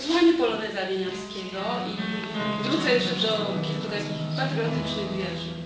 Posłuchajmy poloneza Wieniawskiego i wrócę jeszcze do kilku takich patriotycznych wierszy.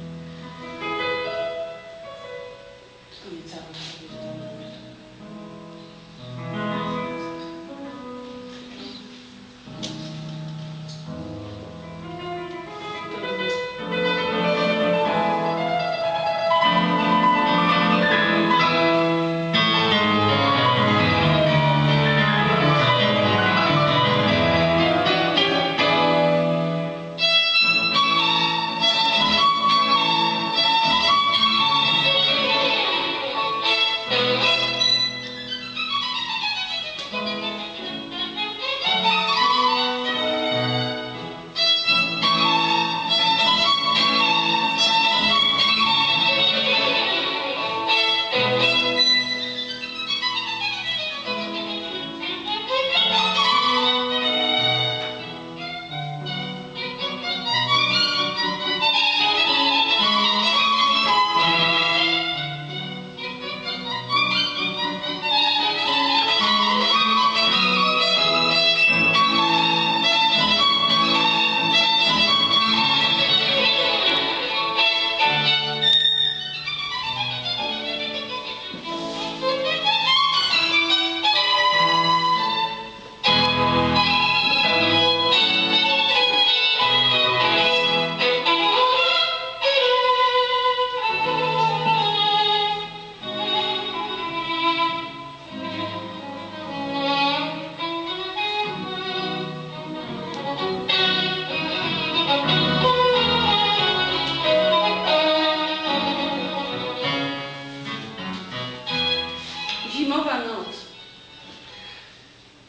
Zimowa noc.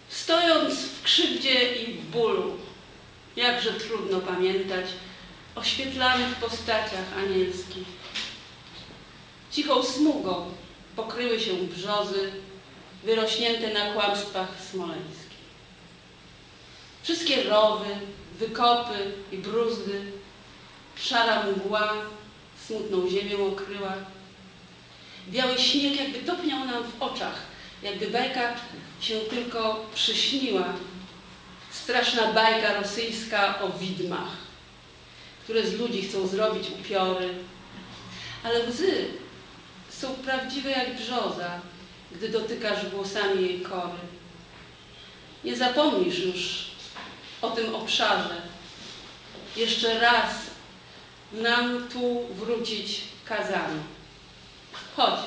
Stojąc w krzywdzie i w bólu, jakże trudno pamiętać o świetlanych postaciach anielskich. Cichą smugą pokryły się brzozy wyrośnięte na kłamstwach smoleńskich. Wszystkie rowy, wykopy i bruzdy, szara mgła smutną ziemię okryła. Biały śnieg jakby topniał nam w oczach, jakby bajka się tylko przyśniła. Straszna bajka rosyjska o widmach, które z ludzi chcą zrobić upiory. Ale łzy są prawdziwe jak brzoza, gdy dotykasz włosami jej kory. Nie zapomnisz już o tym obszarze. Jeszcze raz nam tu wrócić kazano. Chodź,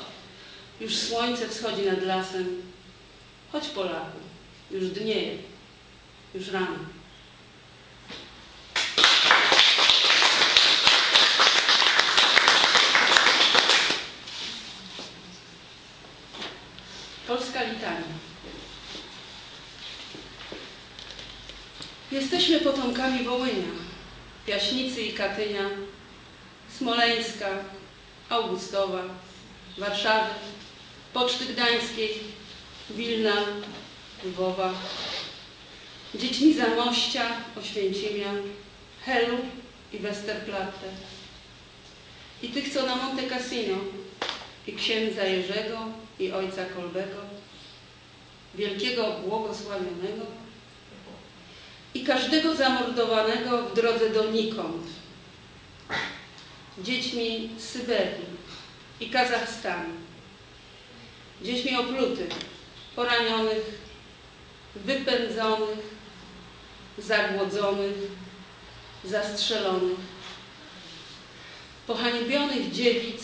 już słońce wschodzi nad lasem. Chodź Polaku, już dnieje, już rano. Polska litania. Jesteśmy potomkami Wołynia, Piaśnicy i Katynia, Smoleńska, Augustowa, Warszawy, Poczty Gdańskiej, Wilna, Lwowa, dziećmi Zamościa, Oświęcimia, Helu i Westerplatte. I tych, co na Monte Cassino i księdza Jerzego i ojca Kolbego, wielkiego błogosławionego i każdego zamordowanego w drodze donikąd, dziećmi Syberii i Kazachstanu, dziećmi oplutych, poranionych, wypędzonych, zagłodzonych, zastrzelonych, pohańbionych dziewic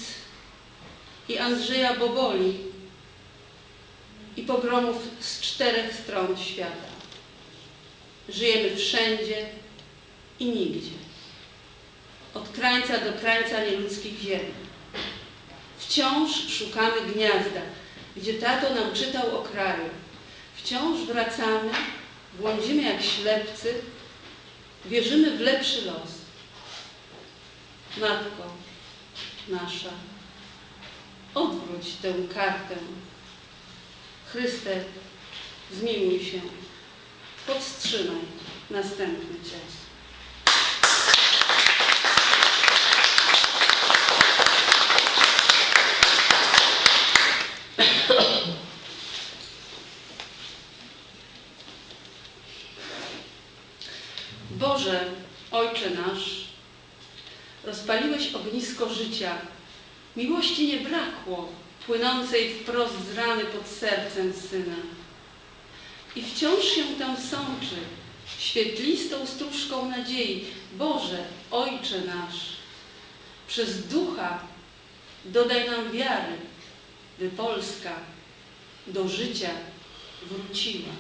i Andrzeja Boboli i pogromów z czterech stron świata. Żyjemy wszędzie i nigdzie. Od krańca do krańca nieludzkich ziemi. Wciąż szukamy gniazda, gdzie tato nam czytał o kraju. Wciąż wracamy, błądzimy jak ślepcy, wierzymy w lepszy los. Matko nasza, odwróć tę kartę. Chryste, zmiłuj się, powstrzymaj następny cios. Boże, Ojcze nasz, rozpaliłeś ognisko życia. Miłości nie brakło, płynącej wprost z rany pod sercem Syna. I wciąż się tam sączy, świetlistą stróżką nadziei. Boże, Ojcze nasz, przez Ducha dodaj nam wiary, by Polska do życia wróciła.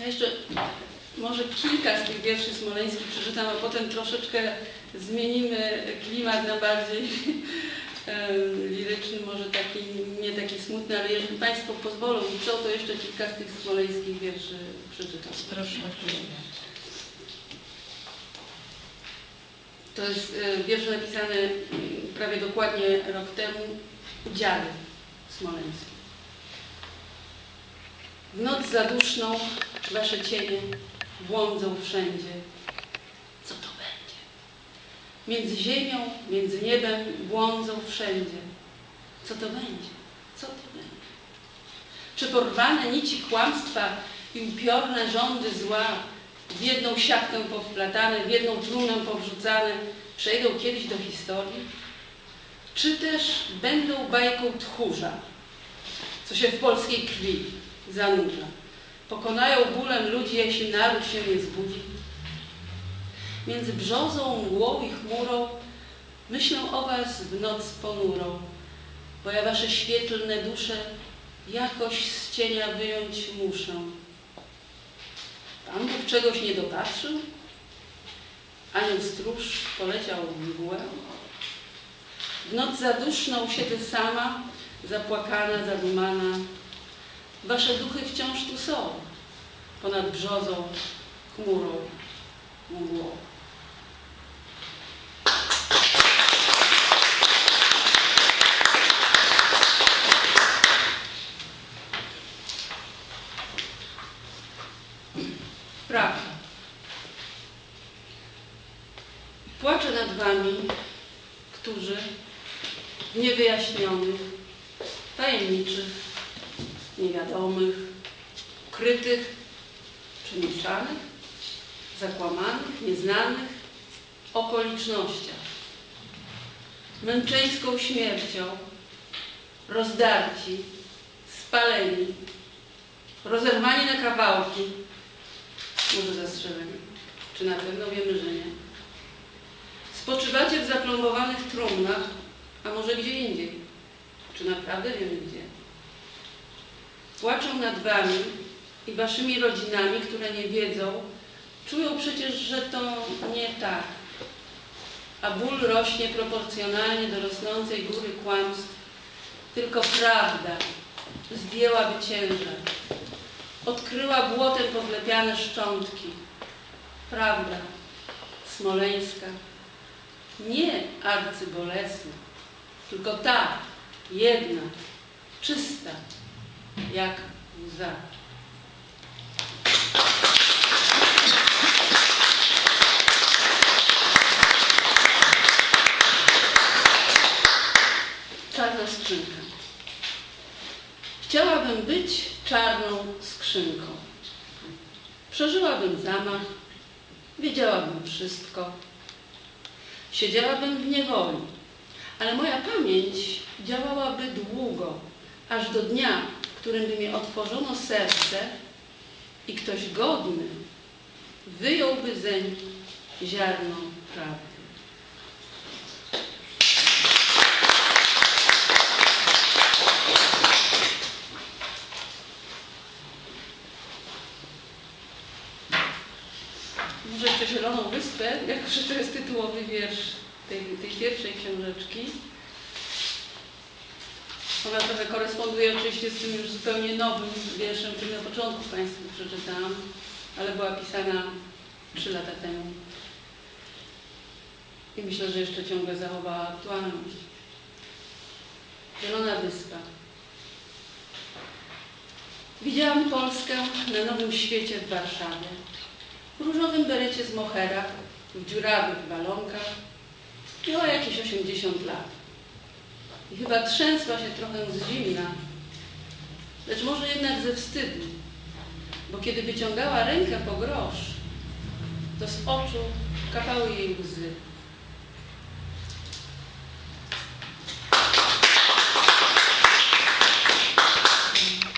Ja jeszcze może kilka z tych wierszy smoleńskich przeczytam, a potem troszeczkę zmienimy klimat na bardziej liryczny, może taki, nie taki smutny, ale jeżeli Państwo pozwolą mi co, to jeszcze kilka z tych smoleńskich wierszy przeczytam. Proszę. To jest e, wiersz napisany mm, prawie dokładnie rok temu, Dziady Smoleńskie. W noc zaduszną wasze cienie błądzą wszędzie. Co to będzie? Między ziemią, między niebem błądzą wszędzie. Co to będzie? Co to będzie? Czy porwane nici kłamstwa i upiorne rządy zła w jedną siatkę powplatane, w jedną trumnę powrzucane, przejdą kiedyś do historii? Czy też będą bajką tchórza, co się w polskiej krwi zanurza? Pokonają bólem ludzi, jeśli naród się nie zbudzi? Między brzozą, mgłą i chmurą myślę o was w noc ponurą, bo ja wasze świetlne dusze jakoś z cienia wyjąć muszę. Pan Bóg czegoś nie dopatrzył? Anioł stróż poleciał w mgłę. W noc zaduszną siedzę sama, zapłakana, zadumana. Wasze duchy wciąż tu są, ponad brzozą, chmurą, mgłą. Prawda. Płaczę nad wami, którzy w niewyjaśnionych, tajemniczych, niewiadomych, ukrytych czy milczanych, zakłamanych, nieznanych okolicznościach, męczeńską śmiercią, rozdarci, spaleni, rozerwani na kawałki, może zastrzeleni, czy na pewno wiemy, że nie. Spoczywacie w zaplombowanych trumnach, a może gdzie indziej. Czy naprawdę wiemy gdzie? Płaczą nad wami i waszymi rodzinami, które nie wiedzą, czują przecież, że to nie tak. A ból rośnie proporcjonalnie do rosnącej góry kłamstw. Tylko prawda zdjęłaby ciężar. Odkryła błotem powlepiane szczątki. Prawda smoleńska, nie arcybolesna, tylko ta, jedna, czysta, jak łza. Czarna skrzynka. Chciałabym być czarną skrzynką. Przeżyłabym zamach, wiedziałabym wszystko. Siedziałabym w niewoli, ale moja pamięć działałaby długo, aż do dnia, którym by mi otworzono serce i ktoś godny wyjąłby zeń ziarno prawdy. Może jeszcze Zieloną Wyspę, jako że to jest tytułowy wiersz tej, tej pierwszej książeczki. Ona trochę koresponduje oczywiście z tym już zupełnie nowym wierszem, który na początku Państwu przeczytałam, ale była pisana trzy lata temu. I myślę, że jeszcze ciągle zachowała aktualność. Zielona Wyspa. Widziałam Polskę na Nowym Świecie w Warszawie. W różowym berecie z mochera, w dziurawych balonkach, Miała jakieś 80 lat. I chyba trzęsła się trochę z zimna, lecz może jednak ze wstydu, bo kiedy wyciągała rękę po grosz, to z oczu kapały jej łzy.